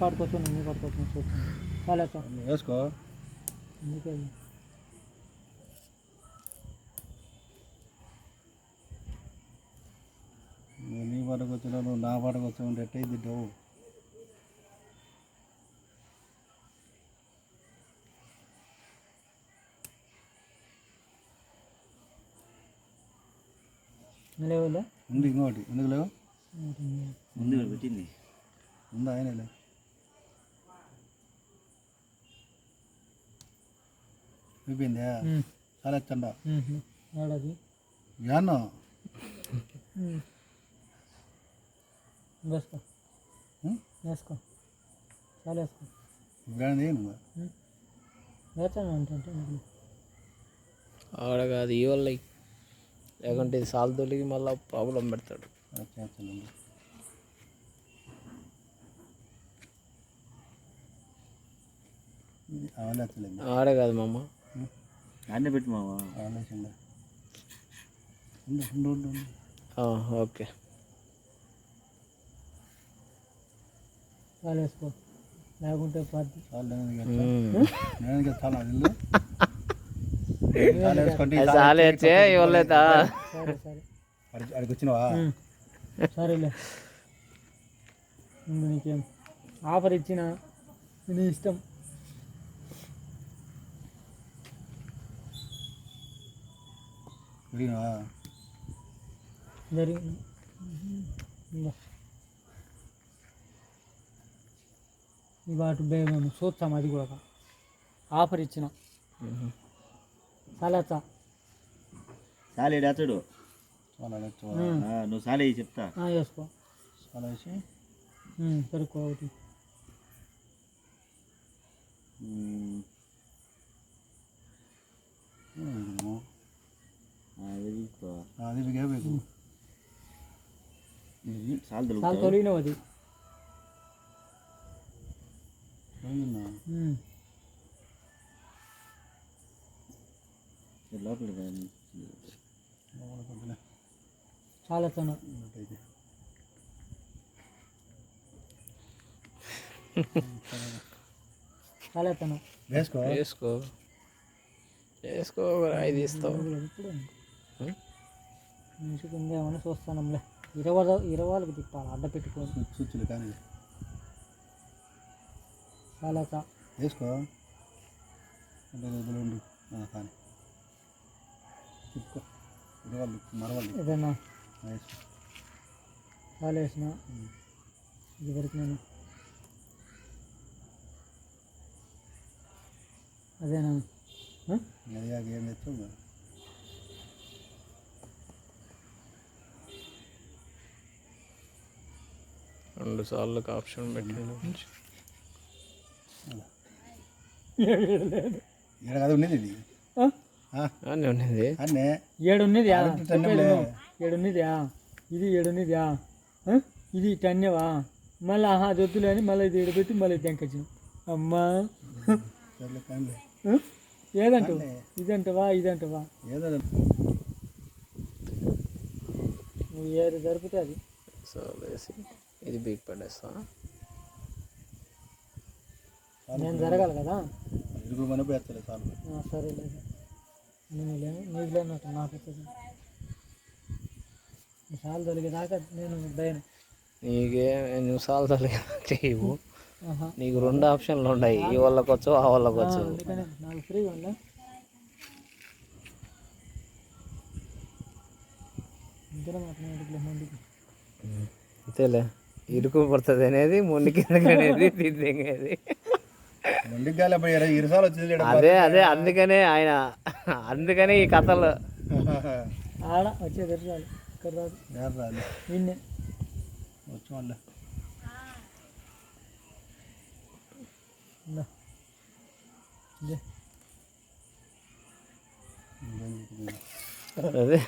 పాడుకోవచ్చు నీ పాడుకోవచ్చు చాలా సార్ వేసుకో. అందుకే. నీ పాటకు నువ్వు నా పాటకు వచ్చావు ఎట్ట తింటావు ఉంది ఇంకోటి. ఎందుకు లేవు? ముందు ఇక్కడ పెట్టింది. ఉందా ఆయన అయిపోయిందా చాలా చండ ఏడాది యాన్నో. వేసుకో. వేసుకో. చాలా వేసుకో. ఇప్పుడు ఏం వేస్తాను అంటే ఆడ కాదు ఈ వల్ల లేకుంటే ఇది సాల్ తొలిగి మళ్ళీ ప్రాబ్లం పెడతాడు. ఆడ కాదు మామ. అన్నీ పెట్టి మావా. ఓకే. వేసుకో లేకుంటే పది ఇవ్వలేదా? సరే సరే. అడిగి అడిగి వచ్చినావా? సరేలే. నీకేం? ఆఫర్ ఇచ్చిన నీ ఇష్టం. అడిగినావా జరిగి ఇందా. ఈ వాటి మేము చూస్తాం అది కూడా ఆఫర్ ఇచ్చిన సలాచా సాలే అతడు నువ్వు సాలే చెప్తా వేసుకో సరుకు ఒకటి ಹಾದಿ ಬಿಗೆ ಬೇಕು ಇಲ್ಲಿ ಸಾಲದಲ್ಲಿ ಸಾಲ ತೋರಿನ ವದಿ ಹ್ಮ್ ಹ್ಮ್ ಎಲ್ಲ ಬಿಡಬೇಕು ಸಾಲತನ ಸಾಲತನ ಬೇಸ್ಕೋ ಬೇಸ್ಕೋ ಬೇಸ್ಕೋ ಐದು ಇಸ್ತಾವ ఉందేమని చూస్తానంలే. ఇరవై ఇరవైకి తిప్పాలి అడ్డ పెట్టుకొని? సు- సుచ్చులు కానీ. చాలా వేసుకో. అంటే వదిలి ఉండు. ఆ, కానీ. తిప్పుకో. ఇరవాలి మరవాలి ఏదైనా వేసుకో. చాలా వేసిన. ఇది వరకు నేను. అదేనా? అడిగాక ఏం తెచ్చావు రెండు సార్లు ఆప్షన్ పెట్టిండు. కదా ఉండేది ఇది. ఆ? ఆ, అని ఉన్నది. అన్నే. ఏడు ఉన్నదా. ఏడు ఇది ఏడు ఉన్నదా? ఇది టన్నేవా మళ్ళీ ఆహా దొద్దులే అని మళ్ళీ ఇది పెట్టి మళ్ళీ దెంకొచ్చిన అమ్మా? ఏదంటావు? ఇదంటవా ఇదంటవా? ఏదో నువ్వు ఏది దొరికితే అది. సో ఇది బీక్ పడేస్తా. నేను జరగాలి కదా? ఇరుగు మన పేర్చలే చాలు. ఆ, సరే లేదు. నేను లేను నీకు లేనట్టు నాకు దొరికేదాకా నేను దయను నీకే నువ్వు సాల్ తొలిగి చేయవు. నీకు రెండు ఆప్షన్లు ఉన్నాయి ఈ వాళ్ళకి వచ్చు ఆ వాళ్ళకి వచ్చు. అందుకనే నాకు ఫ్రీగా ఉందా? ఇద్దరం అట్లా ముందుకు అంతేలే. ఇరుకు పడుతుంది అనేది మొండి కిందకి అనేది తిరిగేది. అదే అదే అందుకనే ఆయన అందుకనే ఈ కథలు. ఆడ? అదే.